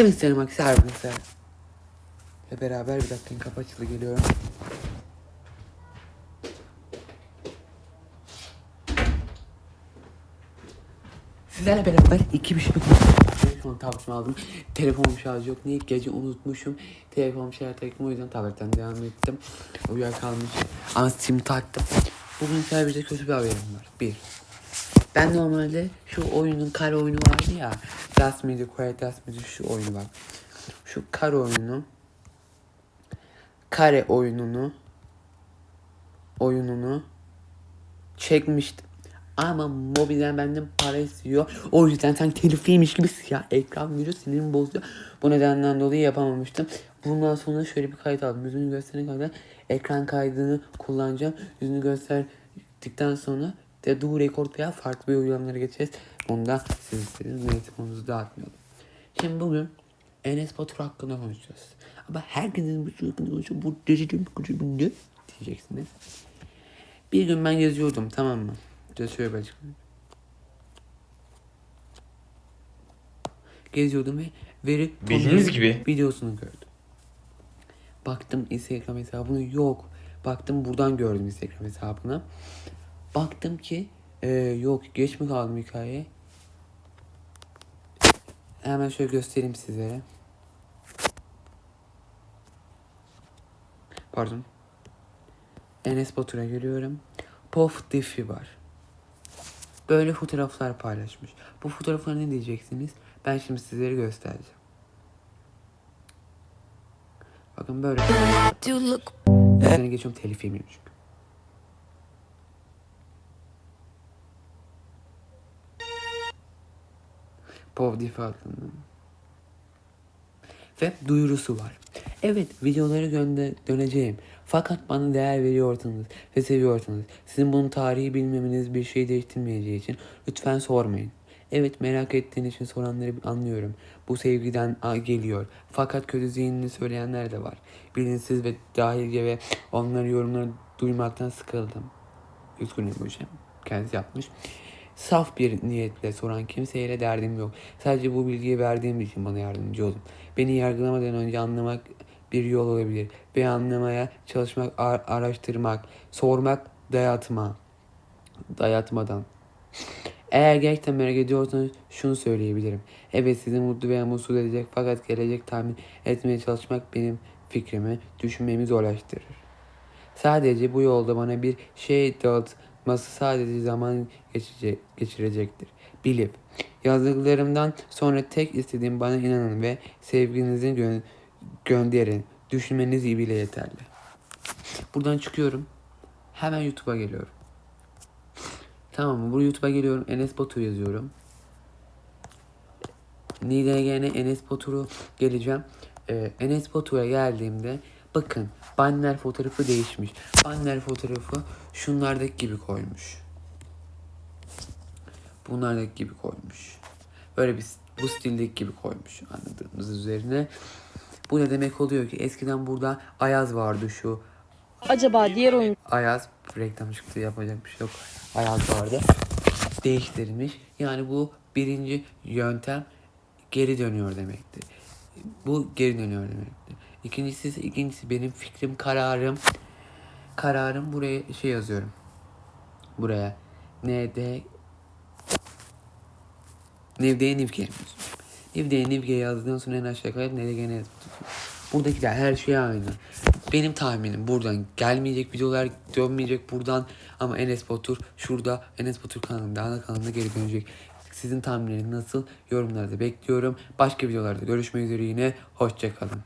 Hepinize arkadaşlar. Hepinize Ve beraber bir dakika kapı açıldı geliyorum. Sizlerle beraber iki bir şey an tabletimi aldım. Telefonum şarjı yok. Niye gece unutmuşum. Telefonum şarj takım o yüzden tabletten devam ettim. Uyuyakalmış. Ama sim taktım. Bugün sadece kötü bir haberim var. Bir. Ben normalde şu oyunun kare oyunu vardı ya. Last Media, Quiet Last Media şu oyunu bak. Şu kare oyunu. Kare oyununu. Oyununu çekmiştim. Ama mobilden benden para istiyor. O yüzden sanki telifliymiş gibi siyah ekran veriyor sinirimi bozuyor. Bu nedenden dolayı yapamamıştım. Bundan sonra şöyle bir kayıt aldım. Yüzünü gösterene kadar ekran kaydını kullanacağım. Yüzünü gösterdikten sonra de do record veya farklı bir uygulamalara geçeceğiz. Bunu da siz istediniz. Neyse konunuzu dağıtmayalım. Şimdi bugün Enes Batur hakkında konuşacağız. Ama herkesin bu hakkında konuşuyor. Bu derecim küçüğünde diyeceksiniz. Bir gün ben yazıyordum tamam mı? Size şöyle bir açıklayayım. Geziyordum ve veri Bildiğiniz gibi. videosunu gördüm. Baktım Instagram hesabını yok. Baktım buradan gördüm Instagram hesabını. Baktım ki e, yok geç mi kaldım hikayeye. Hemen şöyle göstereyim sizlere. Pardon. Enes Batur'a geliyorum. Pof Diffie var. Böyle fotoğraflar paylaşmış. Bu fotoğraflara ne diyeceksiniz? Ben şimdi sizlere göstereceğim. Bakın böyle. Üzerine geçiyorum telif yemeyeyim çünkü. Pov Diffie adında. Ve duyurusu var. Evet videoları gönde döneceğim. Fakat bana değer veriyorsanız ve seviyorsanız sizin bunun tarihi bilmemeniz bir şey değiştirmeyeceği için lütfen sormayın. Evet merak ettiğin için soranları anlıyorum. Bu sevgiden geliyor. Fakat kötü zihinli söyleyenler de var. Bilinçsiz ve dahilce ve onları yorumları duymaktan sıkıldım. Üzgünüm şey. Kendisi yapmış. Saf bir niyetle soran kimseyle derdim yok. Sadece bu bilgiyi verdiğim için bana yardımcı olun. Beni yargılamadan önce anlamak bir yol olabilir. Ve anlamaya çalışmak, ar- araştırmak, sormak, dayatma. Dayatmadan. Eğer gerçekten merak ediyorsanız şunu söyleyebilirim. Evet sizi mutlu veya mutsuz edecek fakat gelecek tahmin etmeye çalışmak benim fikrimi, düşünmemi zorlaştırır. Sadece bu yolda bana bir şey dağıtması sadece zaman geçecek, geçirecektir. Bilip, yazdıklarımdan sonra tek istediğim bana inanın ve sevginizi gö- gönderin. Düşünmeniz bile yeterli. Buradan çıkıyorum. Hemen YouTube'a geliyorum. Tamam mı? Buraya YouTube'a geliyorum. Enes Batur yazıyorum. Nidegene Enes Batur'u geleceğim. Ee, Enes Batur'a geldiğimde bakın banner fotoğrafı değişmiş. Banner fotoğrafı şunlardaki gibi koymuş. Bunlardaki gibi koymuş. Böyle bir bu stildeki gibi koymuş anladığımız üzerine. Bu ne demek oluyor ki eskiden burada Ayaz vardı şu Acaba diğer oyun Ayaz reklam çıktı yapacak bir şey yok. Ayaz vardı. Değiştirilmiş. Yani bu birinci yöntem geri dönüyor demekti. Bu geri dönüyor demekti. İkincisi ikincisi benim fikrim, kararım. Kararım buraya şey yazıyorum. Buraya. Ne de Nevde'ye Nivke. Nevde'ye Nivke yazdığından sonra en aşağı ne de gene yazıyorum. Buradakiler her şey aynı. Benim tahminim buradan gelmeyecek videolar dönmeyecek buradan ama Enes Batur şurada Enes Batur kanalında ana kanalına geri dönecek. Sizin tahminleriniz nasıl yorumlarda bekliyorum. Başka videolarda görüşmek üzere yine hoşçakalın.